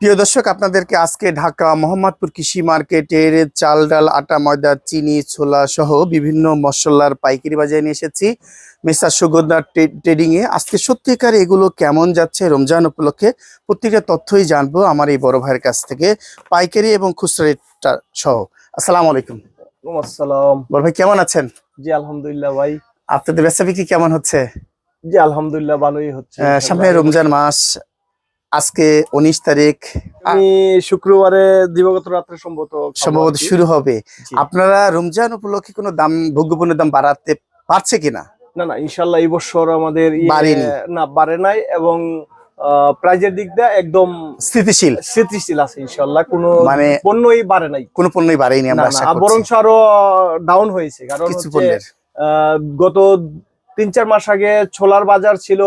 প্রিয় দর্শক আপনাদেরকে আজকে ঢাকা মোহাম্মদপুর কৃষি মার্কেটের চাল ডাল আটা ময়দা চিনি ছোলা সহ বিভিন্ন মশলার পাইকারি বাজারে নিয়ে এসেছি। মিস্টার সুগন্ধার ট্রেডিং এ আজকে সত্যিকার এগুলো কেমন যাচ্ছে রমজান উপলক্ষে প্রত্যেকটা তথ্যই জানব আমার এই বড় ভাইয়ের কাছ থেকে পাইকারি এবং খুচরা রেটটা সহ। আসসালামু আলাইকুম। আসসালাম। বড় ভাই কেমন আছেন? জি আলহামদুলিল্লাহ ভাই। আপনাদের ব্যবসা বিক্রি কেমন হচ্ছে? জি আলহামদুলিল্লাহ ভালোই হচ্ছে। সামনে রমজান মাস আজকে উনিশ তারিখ আমি শুক্রবারে দিবাগত রাত্রে সম্ভবত সম্ভবত শুরু হবে। আপনারা রমজান উপলক্ষে কোনো দাম ভোগ্যপণ্যের দাম বাড়াতে পারছে কিনা? না না ইনশাল্লাহ এই বছর আমাদের ইয়ে- না বাড়ে নাই এবং প্রাইজের দিক দিয়ে একদম স্থিতিশীল। স্থিতিশীল আছে ইনশাল্লাহ কোনো মানে পণ্যই বাড়ে নাই। কোনো পণ্যই বাড়েনি আমরা আশা আর ডাউন হয়েছে। কারণ কিছু পণ্যের। গত তিন চার মাস আগে ছোলার বাজার ছিল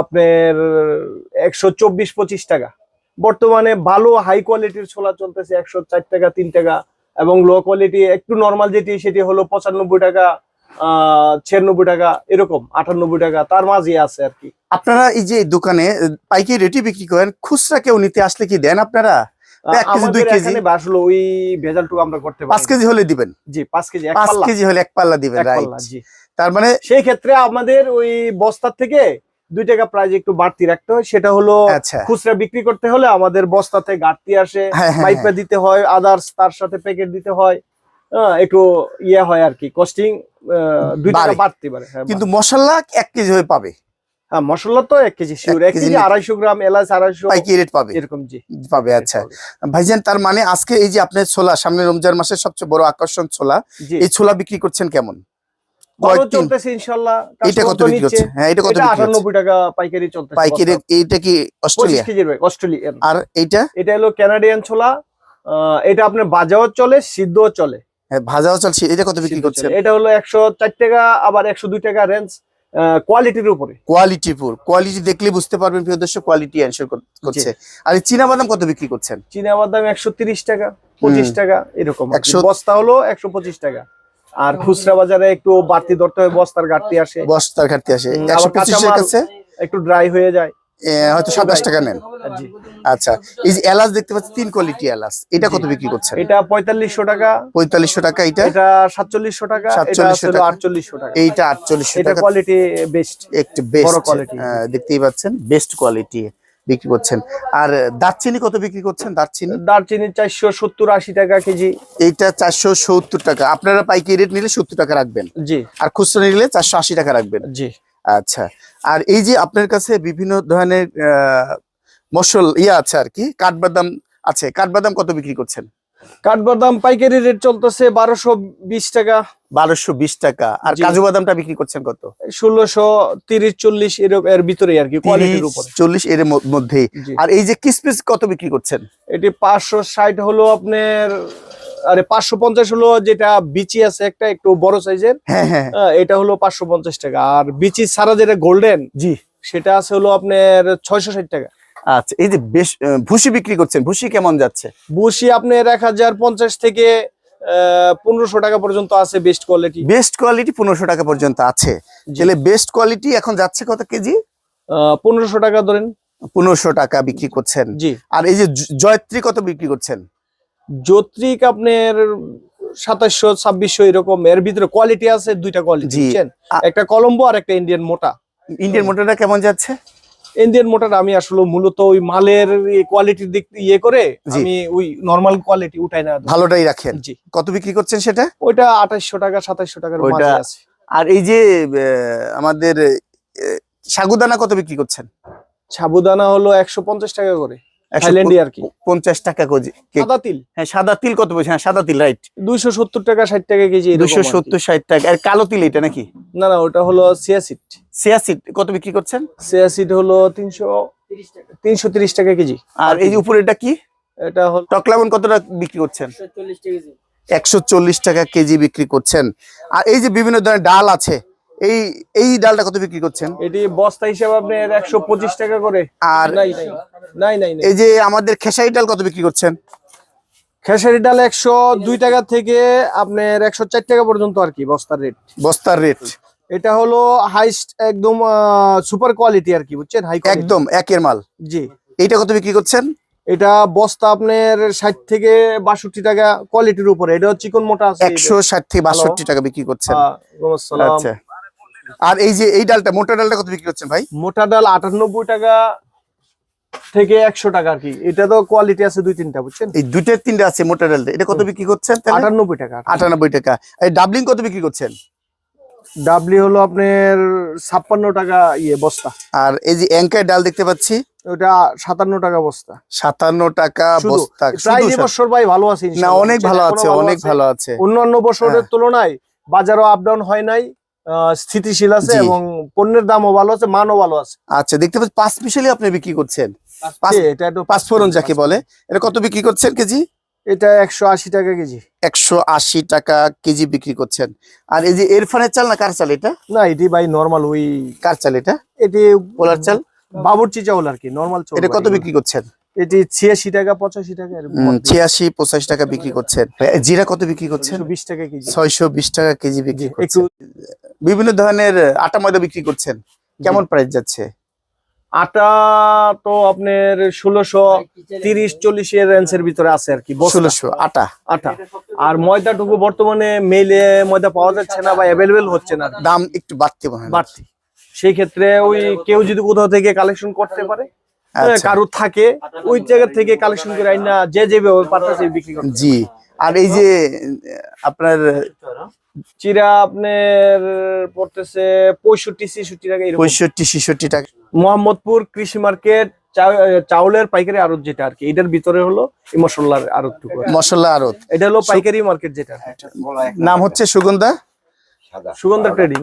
আপনার একশো চব্বিশ পঁচিশ টাকা। বর্তমানে ভালো হাই কোয়ালিটির ছোলা চলতেছে একশো চার টাকা তিন টাকা এবং লো কোয়ালিটি একটু নর্মাল যেটি সেটি হলো পঁচানব্বই টাকা ছিয়ানব্বই টাকা এরকম আটানব্বই টাকা তার মাঝে আছে আর কি। আপনারা এই যে দোকানে পাইকারি রেটে বিক্রি করেন খুচরা কেউ নিতে আসলে কি দেন আপনারা? আহ, এক কেজি, দুই আমাদের কেজি? এখানে আসলে ওই ভেজালটুকু আমরা করতে পাঁচ কেজি হলে দিবেন? জি পাঁচ কেজি এক পাঁচ কেজি হলে এক পাল্লা দিবেন এক জি। তার মানে সেই ক্ষেত্রে আমাদের ওই বস্তার থেকে দুই টাকা প্রাইজ একটু বাড়তি রাখতে হয় সেটা হলো আচ্ছা। খুচরা বিক্রি করতে হলে আমাদের বস্তাতে ঘাটতি আসে হ্যাঁ হ্যাঁ, পাইপে দিতে হয় আদার্স তার সাথে প্যাকেট দিতে হয় হ্যাঁ, একটু ইয়ে হয় আর কি কস্টিং দুই টাকা বাড়তে পারে হ্যাঁ, কিন্তু মশলা এক কেজি হয়ে পাবে? হ্যাঁ মশলা তো এক কেজি শিওর এক কেজি আড়াইশো গ্রাম এলাচ আড়াইশো রেট পাবে। এরকম জি। পাবে আচ্ছা। ভাইজান তার মানে আজকে এই যে আপনার ছোলা সামনে রমজান মাসের সবচেয়ে বড় আকর্ষণ ছোলা এই ছোলা বিক্রি করছেন কেমন? চলতেছে ইনশাল্লাহ এটা কত তো বিক্রি হচ্ছে? হ্যাঁ এটা কত এটা বিক্রি হচ্ছে? আটানব্বই টাকা পাইকারি চলতেছে পাইকারি এইটা কি অস্ট্রেলিয়া? কেজির ব্যাগ অস্ট্রেলিয়ান। আর এটা হলো কানাডিয়ান ছোলা এটা আপনার চলে সিদ্ধও চলে। হ্যাঁ, ভাজাও চলছে এটা কত বিক্রি করছেন? এটা হলো টাকা আবার একশো দুই টাকা রেঞ্জ কোয়ালিটির উপরে। কোয়ালিটি পুর কোয়ালিটি দেখলে বুঝতে পারবেন প্রিয় দর্শক কোয়ালিটি অ্যানসার করছে। আর চীনা বাদাম কত বিক্রি করছেন? চীনা বাদাম একশো তিরিশ টাকা পঁচিশ টাকা এরকম আর কি। 100 বস্তা হলো একশো পঁচিশ টাকা। আর খুচরা বাজারে একটু বাড়তি ধরতে হয় বস্তার ঘাটতি আসে। বস্তার ঘাটতি আসে। একশো পঁচিশের কাছে? একটু ড্রাই হয়ে যায়। হয়তো সাতাশ টাকা নেন। আচ্ছা। এই যে এলাচ দেখতে পাচ্ছি তিন কোয়ালিটি এলাচ। এটা কত বিক্রি করছেন? এটা পঁয়তাল্লিশশো টাকা। পঁয়তাল্লিশশো টাকা এটা? এটা সাতচল্লিশশো টাকা এটা 4700 টাকা। আটচল্লিশশো টাকা। এইটা আটচল্লিশশো টাকা। কোয়ালিটি বেস্ট একটু বেস্ট quality। দেখতেই পাচ্ছেন। বেস্ট কোয়ালিটি বিক্রি করছেন। আর দারচিনি কত বিক্রি করছেন? দারচিনি? দারচিনি চারশো সত্তর আশি টাকা কেজি। এইটা চারশো সত্তর টাকা। আপনারা পাইকারি রেট নিলে সত্তর টাকা রাখবেন। জি। আর খুচরা নিলে চারশো আশি টাকা রাখবেন। জি। আচ্ছা। আর এই যে আপনার কাছে বিভিন্ন ধরনের আহ, মশল ইয়ে আছে আর কি কাঠবাদাম আছে কাঠবাদাম কত বিক্রি করছেন? কাঠবাদাম পাইকারি রেট চলতেছে বারোশো বিশ টাকা। বারোশো বিশ টাকা। আর। কাজু বাদামটা বিক্রি করছেন কত? ষোলোশো তিরিশ চল্লিশ এরকম এর ভিতরে আর কি কোয়ালিটির উপরে। চল্লিশ এর ম- মধ্যেই। আর এই যে কিসমিস কত বিক্রি করছেন? এটি পাঁচশো ষাট হলো আপনার আরে পাঁচশো পঞ্চাশ হলো যেটা বিচি আছে একটা একটু বড় সাইজের। হ্যাঁ হ্যাঁ। এটা হলো পাঁচশো পঞ্চাশ টাকা। আর বিচি ছাড়া যেটা গোল্ডেন জি। সেটা আছে হলো আপনার ছয়শো ষাট টাকা। আচ্ছা এই যে বেশ ভুসি বিক্রি করছেন ভুসি কেমন যাচ্ছে? ভুসি আপনার এক হাজার পঞ্চাশ থেকে পনেরোশো টাকা পর্যন্ত আছে বেস্ট কোয়ালিটি বেস্ট কোয়ালিটি পনেরোশো টাকা পর্যন্ত আছে। তাহলে বেস্ট কোয়ালিটি এখন যাচ্ছে কত কেজি? পনেরোশো টাকা ধরেন। পনেরোশো টাকা বিক্রি করছেন। জি। আর এই যে জয়ত্রী কত বিক্রি করছেন? যৌত্রিক আপনার সাতাশশো ছাব্বিশশো এরকম। এর ভিতরে কোয়ালিটি আছে দুইটা কোয়ালিটি একটা কলম্বো আর একটা ইন্ডিয়ান মোটা। ইন্ডিয়ান মোটাটা কেমন যাচ্ছে? ইন্ডিয়ান মোটর আমি আসলে মূলত ওই মালের কোয়ালিটির দিক দিয়ে ইয়ে করে। আমি ওই নর্মাল কোয়ালিটি উঠাই না ভালোটাই রাখেন। জি। কত বিক্রি করছেন সেটা? ওইটা আঠাশশো টাকা সাতাশশো টাকার ওইটা আছে। আর এই যে আমাদের সাগুদানা কত বিক্রি করছেন? সাবুদানা হলো একশো পঞ্চাশ টাকা করে। থাইল্যান্ডি আর কি। পঞ্চাশ টাকা কেজি। সাদা তিল? হ্যাঁ সাদা তিল কত বলছেন হ্যাঁ সাদা তিল রাইট দুইশো সত্তর টাকা ষাট টাকা কেজি এরকম দুশো আর কি। সত্তর ষাট টাকা। আর কালো তিল এটা নাকি? না না ওটা হলো সিয়াসিড সিয়াসিড কত বিক্রি করছেন? সিয়াসিড হলো তিনশো তিনশো তিরিশ টাকা কেজি। আর এই যে উপরে এটা কি? এটা হলো টক লবণ কত টাকা বিক্রি করছেন একশো চল্লিশ টাকা কেজি বিক্রি করছেন। আর এই যে বিভিন্ন ধরনের ডাল আছে এই এই ডালটা কত বিক্রি করছেন? এটি বস্তা হিসাবে আপনার একশো পঁচিশ টাকা করে। আর নাই নাই এই যে আমাদের খেসারি ডাল কত বিক্রি করছেন? খেসারি ডাল একশো দুই টাকা থেকে আপনার একশো চার টাকা পর্যন্ত আর কি বস্তার রেট বস্তার রেট এটা হলো হাইস্ট একদম সুপার কোয়ালিটি আর কি বুঝছেন? হাই একদম একের মাল। জি। এইটা কত বিক্রি করছেন? এটা বস্তা আপনার ষাট থেকে বাষট্টি টাকা কোয়ালিটির উপরে। এটা চিকন মোটা আছে। একশো ষাট থেকে বাষট্টি টাকা বিক্রি করছেন। আচ্ছা। আর এই যে এই ডালটা মোটা ডালটা কত বিক্রি করছেন ভাই? মোটা ডাল আটানব্বই টাকা থেকে একশো টাকা আর কি। এটা তো কোয়ালিটি আছে দুই তিনটা বুঝছেন? এই দুইটা তিনটা আছে মোটা ডালটা। এটা কত বিক্রি করছেন? আটানব্বই টাকা আটানব্বই। টাকা। এই ডাবলিং কত বিক্রি করছেন? ডাবলি হলো আপনার ছাপ্পান্ন টাকা ইয়ে বস্তা। আর এই যে অ্যাঙ্কার ডাল দেখতে পাচ্ছি? ওটা সাতান্ন টাকা বস্তা। সাতান্ন টাকা বস্তা। প্রায় বছর ভাই ভালো আছে না অনেক ভালো আছে অনেক ভালো আছে। অন্যান্য বছরের হ্যাঁ। তুলনায় বাজারও আপ ডাউন হয় নাই। স্থিতিশীল আছে এবং পণ্যের দামও ভালো আছে মানও ভালো আছে। আচ্ছা দেখতে পাচ্ছি পাঁচ মিশালি আপনি বিক্রি করছেন। এটা পাঁচফোড়ন যাকে বলে। এটা কত বিক্রি করছেন কেজি? এটা একশো আশি টাকা কেজি। একশো আশি টাকা কেজি বিক্রি করছেন। আর এই যে এরফানের চাল না কার চাল এটা? না এটি ভাই নর্মাল ওই কার চাল এটা? এটি পোলার চাল? বাবুর্চি চাউল আর কি নর্মাল চাউল এটা কত বিক্রি করছেন? এটি ছিয়াশি টাকা পঁচাশি টাকা ছিয়াশি পঁচাশি টাকা বিক্রি করছেন। জিরা কত বিক্রি করছেন? বিশ টাকা কেজি। ছয়শো বিশ টাকা কেজি বিক্রি একটু বিভিন্ন ধরনের আটা ময়দা বিক্রি করছেন। কেমন প্রাইস যাচ্ছে? আটা তো আপনার ষোলোশো তিরিশ চল্লিশ এর রেঞ্জের ভিতরে আছে আর কি। ষোলোশো আটা। আটা। আর ময়দাটুকু বর্তমানে মেলে ময়দা পাওয়া যাচ্ছে না বা অ্যাভেলেবেল হচ্ছে না দাম একটু বাড়তে মনে বাড়তি। সেই ক্ষেত্রে ওই কেউ যদি কোথাও থেকে কালেকশন করতে পারে আচ্ছা। কারও থাকে ওই জায়গা থেকে কালেকশন করে আইনা যে যেভাবে পারতেছে বিক্রি করে জি। আর এই যে আপনার চিরা আপনার পড়তেছে পঁয়ষট্টি ছেষট্টি টাকা এরকম। পঁয়ষট্টি ছেষট্টি টাকা। মোহাম্মদপুর কৃষি মার্কেট চাউলের পাইকারি আড়ত যেটা আর কি এটার ভিতরে হলো এই মশলার আড়ত মশলা আড়ত। এটা হলো পাইকারি মার্কেট যেটা। নাম হচ্ছে সুগন্ধা? সুগন্ধা ট্রেডিং